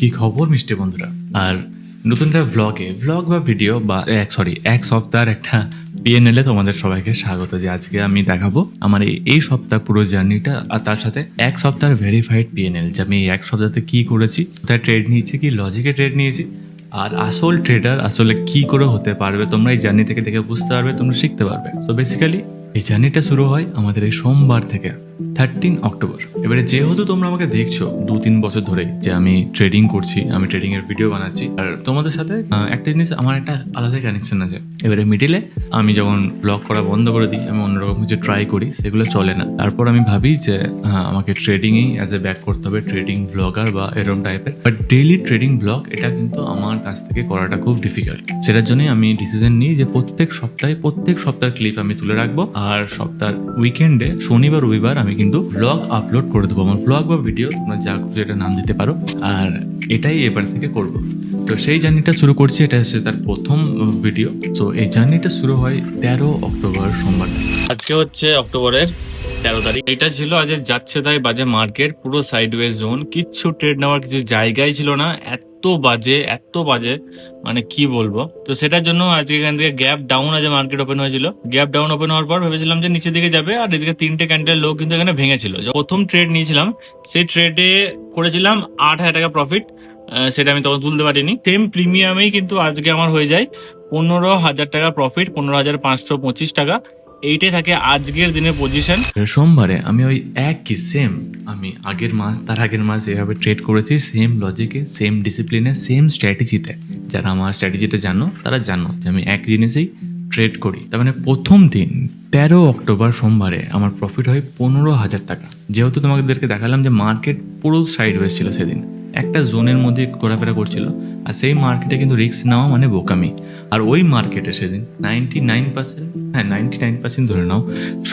কি খবর, মিষ্টি বন্ধুরা? আর নতুন একটা ভ্লগে ভ্লগ বা ভিডিও বা এক সরি এক সপ্তাহের একটা পিএনএল তোমাদের সবাইকে স্বাগত যে আজকে আমি দেখাবো আমার এই- সপ্তাহ পুরো জার্নিটা আর তার সাথে এক সপ্তাহের ভেরিফাইড পিএনএল যে আমি এক সপ্তাহে কি করেছি, কোথায় ট্রেড নিয়েছি, কি লজিকে ট্রেড নিয়েছি, আর আসল ট্রেডার আসলে কি করে হতে পারবে, তোমরা এই জার্নি থেকে দেখে বুঝতে পারবে, তোমরা শিখতে পারবে। তো বেসিক্যালি এই জার্নিটা শুরু হয় আমাদের এই সোমবার থেকে। থার্টিন অক্টোবর এবারে যেহেতু তোমরা আমাকে দেখছ দু তিন বছর ধরে যে আমি ট্রেডিং করছি, আমি ট্রেডিং এর ভিডিও বানাচ্ছি, আর তোমাদের সাথে একটা জিনিস, আমার একটা আলাদা কানেকশন আছে। এবারে মিডিলে আমি যখন ব্লগ করা বন্ধ করে দিই, আমি অন্যরকম কিছু ট্রাই করি, সেগুলো চলে না। তারপর আমি ভাবি যে আমাকে ট্রেডিংই অ্যাজ এ ব্যাক করতে হবে ট্রেডিং ব্লগার বা এরকম টাইপের বাট ডেইলি ট্রেডিং ব্লগ এটা কিন্তু আমার কাছ থেকে করাটা খুব ডিফিকাল্ট সেটার জন্যই আমি ডিসিশন নিই যে প্রত্যেক সপ্তাহে, প্রত্যেক সপ্তাহের ক্লিপ আমি তুলে রাখব। আর সপ্তাহের উইকেন্ডে শনিবার, রবিবার আমি কিন্তু ব্লগ আপলোড করে দেবো। আমার ব্লগ বা ভিডিও তোমরা যা খুশি এটা নাম দিতে পারো। আর এটাই এবার থেকে করব। তো সেই জার্নিটা শুরু করছি, এটা হচ্ছে তার প্রথম ভিডিও তো এই জার্নিটা শুরু হয় তেরো অক্টোবর সোমবার আজকে হচ্ছে অক্টোবরের তেরো তারিখ। এটা ছিল আজ যাচ্ছে তাই বাজে মার্কেট পুরো সাইডওয়ে জোন কিচ্ছু ট্রেড নেওয়ার কিছু জায়গাই ছিল না। এত বাজে, এত বাজে মানে কি বলব? তো সেটার জন্য আজকে এখান থেকে গ্যাপ ডাউন আজ মার্কেট ওপেন হয়েছিল। গ্যাপ ডাউন ওপেন হওয়ার পর ভেবেছিলাম যে নিচের দিকে যাবে, আর এদিকে তিনটে ক্যান্ডেল লোক কিন্তু এখানে ভেঙেছিল। প্রথম ট্রেড নিয়েছিলাম, সেই ট্রেডে করেছিলাম আট হাজার টাকা প্রফিট সেটা আমি তখন তুলতে পারিনি। সেম প্রিমিয়ামেই কিন্তু আজকে আমার হয়ে যায় পনেরো হাজার টাকা প্রফিট পনেরো হাজার পাঁচশো পঁচিশ টাকা। এইটাই থাকে আজকের দিনের পজিশন সোমবারে আমি ওই একই সেম আমি আগের মাস, তার আগের মাস যেভাবে ট্রেড করেছি সেম লজিকে সেম ডিসিপ্লিনে সেম স্ট্র্যাটেজিতে যারা আমার স্ট্র্যাটেজিটা জানো, তারা জানো যে আমি এক জিনিসেই ট্রেড করি। তার মানে প্রথম দিন, তেরো অক্টোবর সোমবারে আমার প্রফিট হয় পনেরো হাজার টাকা। যেহেতু তোমাদেরকে দেখালাম যে মার্কেট পুরো সাইড হয়েছিল সেদিন। একটা জোনের মধ্যে ঘোরাফেরা করছিল, আর সেই মার্কেটে কিন্তু রিস্ক নেওয়া মানে বোকামি। আর ওই মার্কেটে সেদিন নাইনটি নাইন পার্সেন্ট হ্যাঁ নাইনটি নাইন পার্সেন্ট ধরে নাও,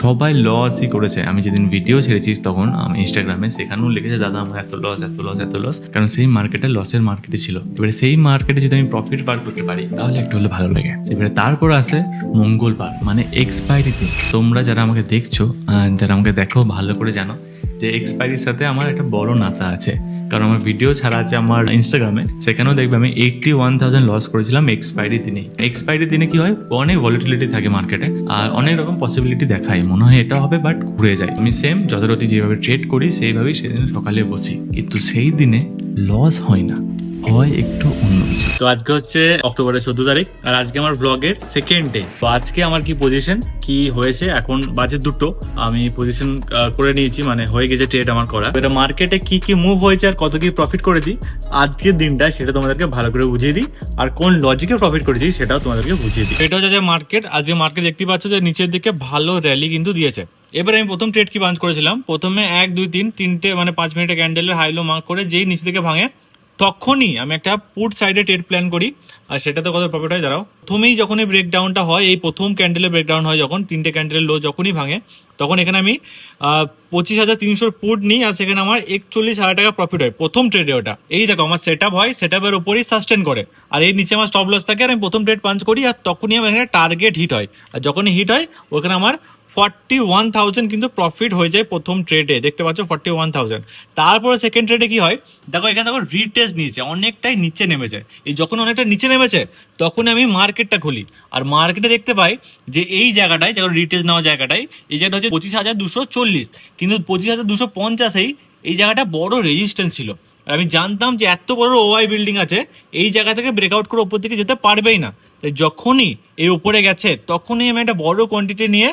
সবাই লসই করেছে। আমি যেদিন ভিডিও ছেড়েছি তখন আমি ইনস্টাগ্রামে সেখানেও লিখেছে, দাদা, আমার এত লস এত লস এত লস কারণ সেই মার্কেটে লসের মার্কেটে ছিল। এবারে সেই মার্কেটে যদি আমি প্রফিট বার করতে পারি, তাহলে একটু হলে ভালো লাগে। এবারে তারপর আসে মঙ্গলবার মানে এক্সপায়ারি দিন। তোমরা যারা আমাকে দেখছ যারা আমাকে দেখো, ভালো করে জানো যে এক্সপায়ারির সাথে আমার একটা বড় নাতা আছে। কারণ আমার ভিডিও ছাড়া আছে আমার ইনস্টাগ্রামে সেখানেও দেখবে আমি এইটটি ওয়ান থাউজেন্ড লস করেছিলাম এক্সপায়ারি দিনে এক্সপায়ারি দিনে কি হয়? অনেক ভলিটিলিটি থাকে মার্কেটে আর অনেক রকম পসিবিলিটি দেখায়। মনে হয় এটা হবে বাট ঘুরে যায়। আমি সেম যথারতি যেভাবে ট্রেড করি, সেইভাবেই সেদিন সকালে বসি। কিন্তু সেই দিনে লস হয় না। হয় একটু তো আজকে হচ্ছে অক্টোবরের চোদ্দ তারিখ, আর আজকে আমার ব্লগের সেকেন্ড ডে তো আজকে আমার কি পজিশন কি হয়েছে, এখন বাজে দুটো। আমি পজিশন করে নিয়েছি মানে হয়ে গেছে ট্রেড আমার করা। এটা মার্কেটে কি কি মুভ হয়েছে আর কত কি প্রফিট করেছি, আজকের দিনটা সেটা তোমাদেরকে ভালো করে বুঝিয়ে দিই। আর কোন লজিকে প্রফিট করেছি সেটাও তোমাদেরকে বুঝিয়ে দিই। এটা হচ্ছে যে মার্কেট আজকে মার্কেট দেখতে পাচ্ছ যে নিচের দিকে ভালো র্যালি কিন্তু দিয়েছে। এবার আমি প্রথম ট্রেড কি বাঞ্চ করেছিলাম? প্রথমে এক, দুই, তিন, তিনটে মানে পাঁচ মিনিটের ক্যান্ডেলের হাইলো মার্ক করে যেই নিচে দিকে ভাঙে তখনই আমি একটা পুট সাইডে ট্রেড প্ল্যান করি। আর সেটাতে কত প্রফিট হয় দাঁড়াও। প্রথমেই যখন এই ব্রেকডাউনটা হয়, এই প্রথম ক্যান্ডেলের ব্রেকডাউন হয় যখন, তিনটে ক্যান্ডেলের লো যখনই ভাঙে, তখন এখানে আমি পঁচিশ হাজার তিনশোর পুট নিই আর সেখানে আমার একচল্লিশ হাজার টাকা প্রফিট হয়, প্রথম ট্রেডে ওটা। এই দেখো, আমার সেট আপ হয় সেট আপের উপরই সাস্টেন করে। আর এই নিচে আমার স্টপ লস থাকে, আর আমি প্রথম ট্রেড পাঞ্চ করি, আর তখনই আমার এখানে টার্গেট হিট হয়। আর যখনই হিট হয়, ওখানে আমার ফর্টি ওয়ান থাউজেন্ড কিন্তু প্রফিট হয়ে যায় প্রথম ট্রেডে দেখতে পাচ্ছ ফর্টি ওয়ান থাউজেন্ড তারপরে সেকেন্ড ট্রেডে কি হয়? দেখো, এখানে দেখো রিটেস্ট নিয়েছে অনেকটাই নিচে নেমেছে এই যখন অনেকটা নিচে নেমেছে, তখন আমি মার্কেটটা খুলি। আর মার্কেটে দেখতে পাই যে এই জায়গাটায় যেমন রিটেস্ট নেওয়া জায়গাটায়, এই জায়গাটা হচ্ছে পঁচিশ হাজার দুশো চল্লিশ। কিন্তু পঁচিশ হাজার দুশো পঞ্চাশেই এই জায়গাটা বড় রেজিস্ট্যান্স ছিল। আর আমি জানতাম যে এত বড় ওআই বিল্ডিং আছে, এই জায়গা থেকে ব্রেকআউট করে ওপর দিকে যেতে পারবেই না। তাই যখনই এই উপরে গেছে, তখনই আমি একটা বড় কোয়ান্টিটি নিয়ে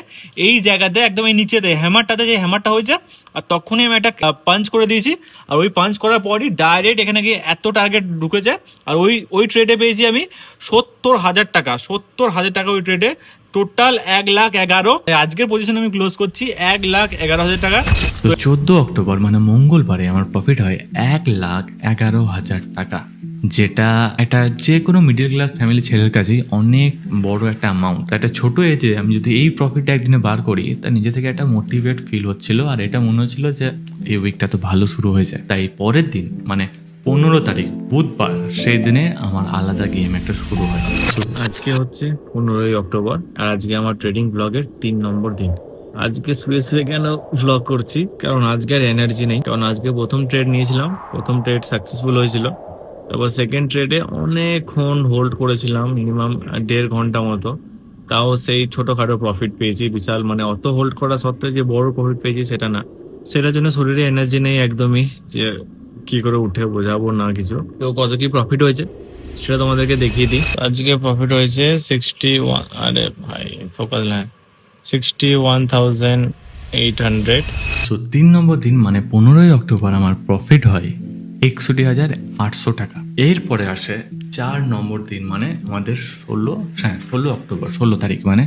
এই জায়গাতে একদম এই নিচেতে হ্যামারটাতে যে হ্যামারটা হয়েছে, আর তখনই আমি একটা পাঞ্চ করে দিয়েছি। আর ওই পাঞ্চ করার পরই ডাইরেক্ট এখানে গিয়ে এত টার্গেট ঢুকেছে। আর ওই ওই ট্রেডে পেয়েছি আমি সত্তর হাজার টাকা, সত্তর হাজার টাকা ওই ট্রেডে টোটাল এক লাখ এগারো। আজকের পজিশন আমি ক্লোজ করছি এক লাখ এগারো হাজার টাকা। চোদ্দ অক্টোবর মানে মঙ্গলবারে আমার প্রফিট হয় এক লাখ এগারো হাজার টাকা। যেটা একটা যে কোনো মিডিল ক্লাস ফ্যামিলি ছেলের কাছেই অনেক বড় একটা অ্যামাউন্ট একটা ছোট এজে আমি যদি এই প্রফিটটা একদিনে বার করি, তা নিজে থেকে একটা মোটিভেট ফিল হচ্ছিল। আর এটা মনে হচ্ছিল যে এই উইকটা তো ভালো শুরু হয়ে যায়। তাই পরের দিন মানে পনেরো তারিখ, বুধবার, সেই দিনে আমার আলাদা গেম একটা শুরু হয়। আজকে হচ্ছে পনেরোই অক্টোবর, আর আজকে আমার ট্রেডিং ব্লগের তিন নম্বর দিন। আজকে শুয়ে শুয়ে কেন ভ্লগ করছি? কারণ আজকে আর এনার্জি নেই। কারণ আজকে প্রথম ট্রেড নিয়েছিলাম, প্রথম ট্রেড সাকসেসফুল হয়েছিল। তারপর সেকেন্ড ট্রেডে অনেকক্ষণ হোল্ড করেছিলাম মিনিমাম দেড় ঘণ্টা মতো। তাও সেই ছোটোখাটো প্রফিট পেয়েছি বিশাল। মানে অত হোল্ড করা সত্ত্বেও যে বড় প্রফিট পেয়েছি সেটা না। সেটার জন্য শরীরে এনার্জি নেই একদমই যে কি করে উঠে বোঝাবো না কিছু। তো কত কি প্রফিট হয়েছে? সেটা তোমাদেরকে দেখিয়ে দিই। আজকে প্রফিট হয়েছে সিক্সটি ওয়ান আরে ভাই focus line sixty one thousand eight hundred so তিন নম্বর দিন মানে পনেরোই অক্টোবর আমার প্রফিট হয়। একষট্টি হাজার আটশো টাকা। এরপরে আসে চার নম্বর দিন মানে আমাদের ষোলো হ্যাঁ ষোলো অক্টোবর, ষোলো তারিখ মানে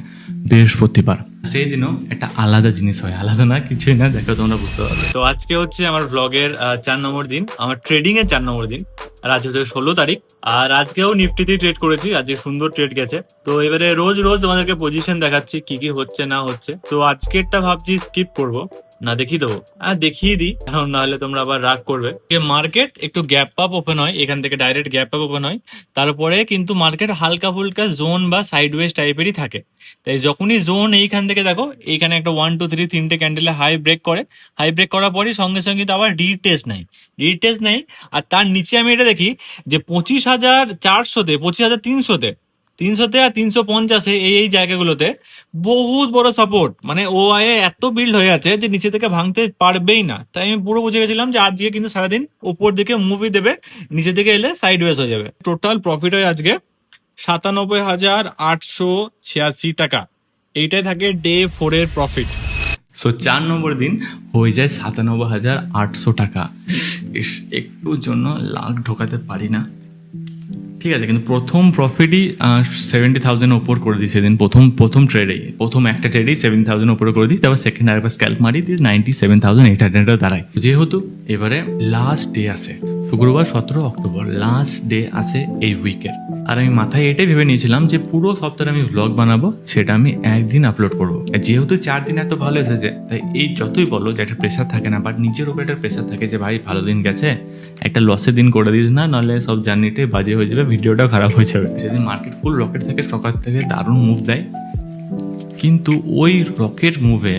বৃহস্পতিবার। সেই দিনও একটা আলাদা জিনিস হয়, আলাদা না, কিছুই না, দেখো তোমরা বুঝতে পারবে। তো আজকে হচ্ছে আমার ব্লগের চার নম্বর দিন, আমার ট্রেডিং এর চার নম্বর দিন, আর আজ হচ্ছে ষোলো তারিখ। আর আজকেও নিফটিতে ট্রেড করেছি, আজকে সুন্দর ট্রেড গেছে। তো এবারে রোজ রোজ তোমাদেরকে পজিশন দেখাচ্ছি, কি কি হচ্ছে, না হচ্ছে। তো আজকেরটা ভাবছি স্কিপ করব। না দেখিয়ে দেবো। আর দেখিয়ে দিই। কারণ নাহলে তোমরা আবার রাগ করবে। যে মার্কেট একটু গ্যাপ আপ ওপেন হয়, এখান থেকে ডাইরেক্ট গ্যাপ আপ ওপেন হয়। তারপরে কিন্তু মার্কেট হালকা ফুলকা জোন বা সাইড সাইডওয়েজ টাইপেরই থাকে। তাই যখনই জোন এইখান থেকে দেখো, এইখানে একটা ওয়ান টু থ্রি তিনটে ক্যান্ডেলে হাই ব্রেক করে। হাই ব্রেক করার পরই সঙ্গে সঙ্গে কিন্তু আবার রিটেস্ট নেই রিটেস্ট নেই আর তার নিচে আমি এটা দেখি যে পঁচিশ হাজার চারশোতে, পঁচিশ হাজার তিনশোতে তিনশোতে আর তিনশো পঞ্চাশে এই এই জায়গাগুলোতে বহুত বড় সাপোর্ট মানে ও আয়ে এত বিল্ড হয়ে আছে যে নিচে থেকে ভাঙতে পারবেই না। তাই আমি পুরো বুঝে গেছিলাম যে আজকে কিন্তু সারাদিন উপর দিকে মুভি দেবে, নিচে থেকে এলে সাইড ওয়েজ হয়ে যাবে। টোটাল প্রফিট হয় আজকে সাতানব্বই হাজার আটশো ছিয়াশি টাকা। এইটাই থাকে ডে ফোরের প্রফিট সো চার নম্বর দিন হয়ে যায় সাতানব্বই হাজার আটশো টাকা। একটুর জন্য লাখ ঢোকাতে পারি না। ঠিক আছে, কিন্তু প্রথম প্রফিটই সেভেন্টি থাউজেন্ড ওপর করে দিই সেদিন, প্রথম প্রথম ট্রেডেই প্রথম একটা ট্রেডেই সেভেন থাউজেন্ড ওপরে করে দিই তারপর সেকেন্ড আরেকবার স্ক্যাল্প মারি দিয়ে ninety seven thousand eight hundred দাঁড়ায় যেহেতু এবারে লাস্ট ডে আসে শুক্রবার সতেরো অক্টোবর লাস্ট ডে আসে এই উইকের আর আমি মাথায় এটাই ভেবে নিয়েছিলাম যে পুরো সপ্তাহে আমি ব্লগ বানাবো, সেটা আমি একদিন আপলোড করব। যেহেতু চার দিন এত ভালো এসেছে, তাই এই যতই বলো যে একটা প্রেশার থাকে না বাট নিজের উপর একটা প্রেশার থাকে যে ভাই ভালো দিন গেছে, একটা লসের দিন করে দিস না, নাহলে সব জার্নিটাই বাজে হয়ে যাবে, ভিডিওটাও খারাপ হয়ে যাবে। যেদিন মার্কেট ফুল রকেট থাকে, সকাল থেকে দারুণ মুভ দেয়। কিন্তু ওই রকেট মুভে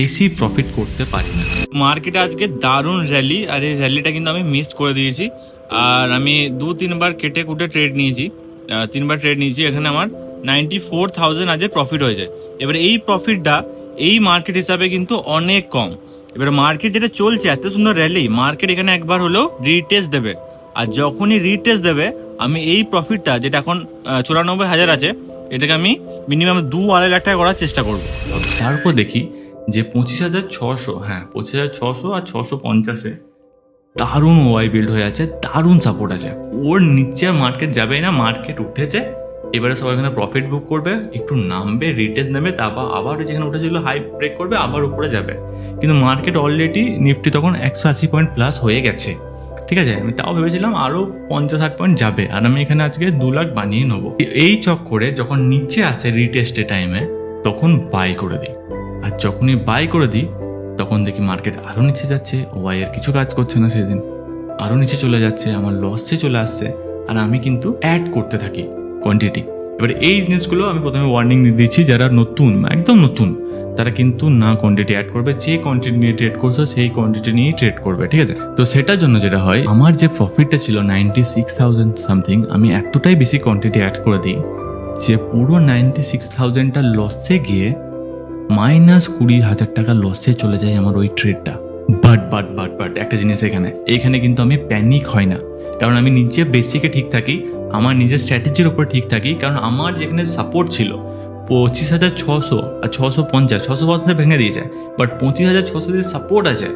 বেশি প্রফিট করতে পারি না। মার্কেটে আজকে দারুণ র্যালি আর এই র্যালিটা কিন্তু আমি মিস করে দিয়েছি। আর আমি দু তিনবার কেটে কুটে ট্রেড নিয়েছি। তিনবার ট্রেড নিয়েছি এখানে আমার নাইনটি ফোর থাউজেন্ড আজকে প্রফিট হয়ে যায় এবার এই প্রফিটটা এই মার্কেট হিসাবে কিন্তু অনেক কম। এবার মার্কেট যেটা চলছে এত সুন্দর র্যালি মার্কেট এখানে একবার হলেও রিটেস্ট দেবে। আর যখনই রিটেস্ট দেবে আমি এই প্রফিটটা যেটা এখন চুরানব্বই হাজার আছে এটাকে আমি মিনিমাম দু আড়াই লাখ টাকা করার চেষ্টা করব। তারপর দেখি যে পঁচিশ হাজার ছশো হ্যাঁ পঁচিশ হাজার ছশো আর ছশো পঞ্চাশে দারুণ ওয়াই বিল্ড হয়ে আছে, দারুণ সাপোর্ট আছে। ওর নিচে আর মার্কেট যাবে না মার্কেট উঠেছে। এবারে সবাই এখানে প্রফিট বুক করবে, একটু নামবে রিটেস নেবে, তারপর আবার যেখানে উঠেছিল হাই ব্রেক করবে, আবার উপরে যাবে। কিন্তু মার্কেট অলরেডি নিফটি তখন একশো আশি পয়েন্ট প্লাস হয়ে গেছে। ঠিক আছে? আমি তাও ভেবেছিলাম আরও পঞ্চাশ ষাট পয়েন্ট যাবে। আর আমি এখানে আজকে দু লাখ বানিয়ে নেব। এই চক্করে যখন নিচে আসে রিটেস্টে টাইমে তখন বাই করে দিই। আর যখনই বাই করে দিই, তখন দেখি মার্কেট আরও নিচে যাচ্ছে ওয়াই এর কিছু কাজ করছে না সেদিন। আরও নিচে চলে যাচ্ছে, আমার লসে চলে আসছে, আর আমি কিন্তু অ্যাড করতে থাকি কোয়ান্টিটি এবার এই জিনিসগুলো আমি প্রথমে ওয়ার্নিং দিয়ে দিচ্ছি, যারা নতুন, একদম নতুন, তারা কিন্তু না কোয়ান্টিটি অ্যাড করবে, যে কোয়ান্টিটি নিয়ে ট্রেড করছ, সেই কোয়ান্টিটি নিয়েই ট্রেড করবে, ঠিক আছে? তো সেটার জন্য যেটা হয়, আমার যে প্রফিটটা ছিল নাইনটি সিক্স থাউজেন্ড সামথিং আমি এতটাই বেশি কোয়ান্টিটি অ্যাড করে দিই, যে পুরো নাইনটি সিক্স থাউজেন্ডটা লসে গিয়ে মাইনাস কুড়ি হাজার টাকা লসে চলে যায় আমার ওই ট্রেডটা বাট বাট বাট বাট একটা জিনিস এখানে। এখানে কিন্তু আমি প্যানিক হয় না। কারণ আমি নিজে বেসিকে ঠিক থাকি, আমার নিজের স্ট্র্যাটেজির উপর ঠিক থাকি, কারণ আমার যেখানে সাপোর্ট ছিল, পঁচিশ হাজার ছশো আর ছশো পঞ্চাশ ছশো পঞ্চাশ ভেঙে দিয়েছে বাট পঁচিশ হাজার ছশো যে সাপোর্ট আছে,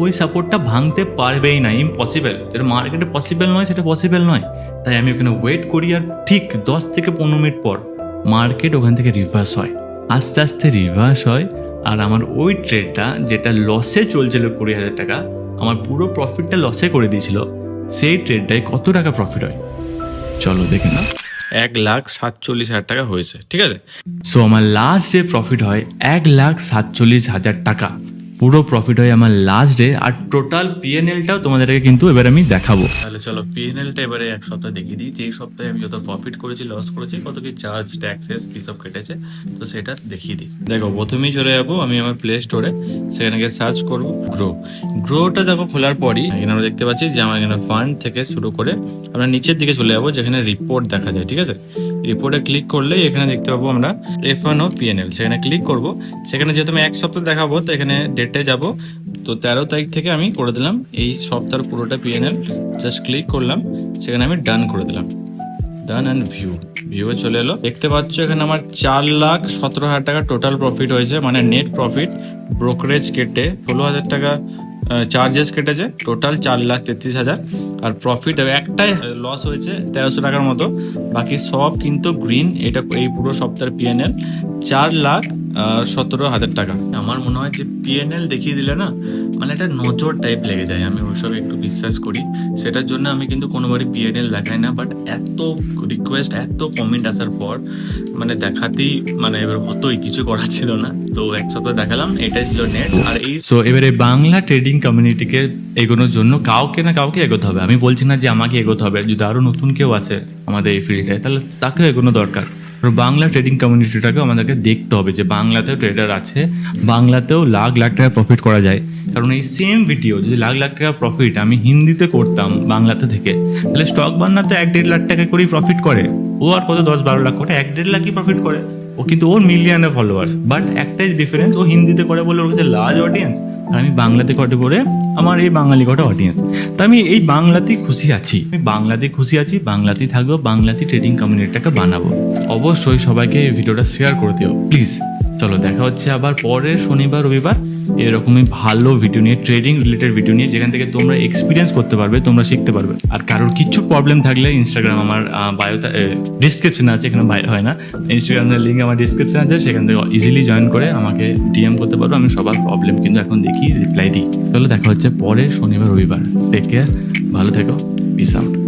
ওই সাপোর্টটা ভাঙতে পারবেই না ইম্পসিবল যেটা মার্কেটে পসিবল নয়, সেটা পসিবল নয়। তাই আমি ওখানে ওয়েট করি আর ঠিক দশ থেকে পনেরো মিনিট পর মার্কেট ওখান থেকে রিভার্স হয়। আস্তে আস্তে রিভার্স হয়। আর আমার ওই ট্রেডটা যেটা লসে চলছিল কুড়ি হাজার টাকা আমার পুরো প্রফিটটা লসে করে দিয়েছিল। সেই ট্রেডটায় কত টাকা প্রফিট হয়? চলো দেখে না এক লাখ সাতচল্লিশ হাজার টাকা হয়েছে ঠিক আছে? সো আমার লাস্ট যে প্রফিট হয় এক লাখ সাতচল্লিশ হাজার টাকা। পুরো প্রফিট হয় আমার লাস্ট ডে আর টোটাল পিএনএলটাও তোমাদেরকে কিন্তু এবার আমি দেখাবো। তাহলে চলো পিএনএলটা এবারে এক সপ্তাহ দেখিয়ে দিই। যে সপ্তাহে আমি যত প্রফিট করেছি লস করেছি, কত কি চার্জ ট্যাক্সেস কি সব কেটেছে, তো সেটা দেখিয়ে দিই। দেখো, প্রথমেই চলে যাব আমি আমার প্লে স্টোরে সেখানে গিয়ে সার্চ করব গ্রো গ্রোটা দেখো খোলার পরই এখানে আমরা দেখতে পাচ্ছি যে আমার এখানে ফান্ড থেকে শুরু করে আমরা নিচের দিকে চলে যাব, যেখানে রিপোর্ট দেখা যায়, ঠিক আছে? রিপোর্টে ক্লিক করলেই এখানে দেখতে পাবো আমরা এফ ওয়ান ও পিএনএল সেখানে ক্লিক করব। সেখানে যেহেতু আমি এক সপ্তাহ দেখাবো, তো এখানে ডেটে যাব। তো তেরো তারিখ থেকে আমি করে দিলাম এই সপ্তাহের পুরোটা পিএনএল জাস্ট ক্লিক করলাম, সেখানে আমি ডান করে দিলাম। ডান অ্যান্ড ভিউ ভিউয়ে চলে এলো। দেখতে পাচ্ছ এখানে আমার চার লাখ সতেরো হাজার টাকা টোটাল প্রফিট হয়েছে মানে নেট প্রফিট ব্রোকারেজ কেটে ষোলো হাজার টাকা চার্জেস কেটেছে টোটাল চার লাখ তেত্রিশ হাজার। আর প্রফিট একটাই লস হয়েছে তেরোশো টাকার মতো। বাকি সব কিন্তু গ্রিন এটা এই পুরো সপ্তাহের পিএনএল চার লাখ সতেরো হাজার টাকা। আমার মনে হয় যে পিএনএল দেখিয়ে দিলে না মানে একটা নজর টাইপ লেগে যায়। আমি ওইসব একটু বিশ্বাস করি। সেটার জন্য আমি কিন্তু কোনোবারই পিএনএল দেখাই না বাট এত রিকোয়েস্ট এত কমেন্ট আসার পর মানে দেখাতেই মানে এবার হতোই, কিছু করার ছিল না। তো এক সপ্তাহ দেখালাম, এটাই ছিল নেট আর এই সো এবারে বাংলা ট্রেডিং কমিউনিটিকে এগোনোর জন্য কাউকে না কাউকে এগোতে হবে। আমি বলছি না যে আমাকে এগোতে হবে। যদি আরও নতুন কেউ আছে আমাদের এই ফিল্ডে তাহলে তাকেও এগোনো দরকার। বাংলা ট্রেডিং কমিউনিটিটাকে আমাদেরকে দেখতে হবে যে বাংলাতেও ট্রেডার আছে, বাংলাতেও লাখ লাখ টাকা প্রফিট করা যায়। কারণ এই সেম ভিডিও যদি লাখ লাখ টাকা প্রফিট আমি হিন্দিতে করতাম বাংলাতে থেকে, তাহলে স্টক বান্নাতে এক দেড় লাখ টাকা করেই প্রফিট করে। ও আর কত দশ বারো লাখ করে, এক দেড় লাখই প্রফিট করে। ও কিন্তু ওর মিলিয়নে ফলোয়ার্স বাট একটাই ডিফারেন্স ও হিন্দিতে করে বলে ওর কাছে লার্জ অডিয়েন্স আমি বাংলাতে কটে পরে আমার এই বাঙালি কটা অডিয়েন্স তা আমি এই বাংলাতেই খুশি আছি। আমি বাংলাতেই খুশি আছি, বাংলাতেই থাকব বাংলাতে ট্রেডিং কমিউনিটিটাকে বানাবো। অবশ্যই সবাইকে এই ভিডিওটা শেয়ার করে দিও প্লিজ চলো, দেখা হচ্ছে আবার পরের শনিবার, রবিবার। এরকমই ভালো ভিডিও নিয়ে ট্রেডিং রিলেটেড ভিডিও নিয়ে, যেখান থেকে তোমরা এক্সপিরিয়েন্স করতে পারবে, তোমরা শিখতে পারবে। আর কারোর কিছু প্রবলেম থাকলে ইনস্টাগ্রাম আমার বায়োতে ডিসক্রিপশনে আছে, এখানে বাইরে হয় না। ইনস্টাগ্রামের লিঙ্ক আমার ডিসক্রিপশনে আছে, সেখান থেকে ইজিলি জয়েন করে আমাকে ডিএম করতে পারো, আমি সবার প্রবলেম কিন্তু এখন দেখি রিপ্লাই দিই। তাহলে দেখা হচ্ছে পরের শনিবার, রবিবার। টেক কেয়ার ভালো থেকো পিস আউট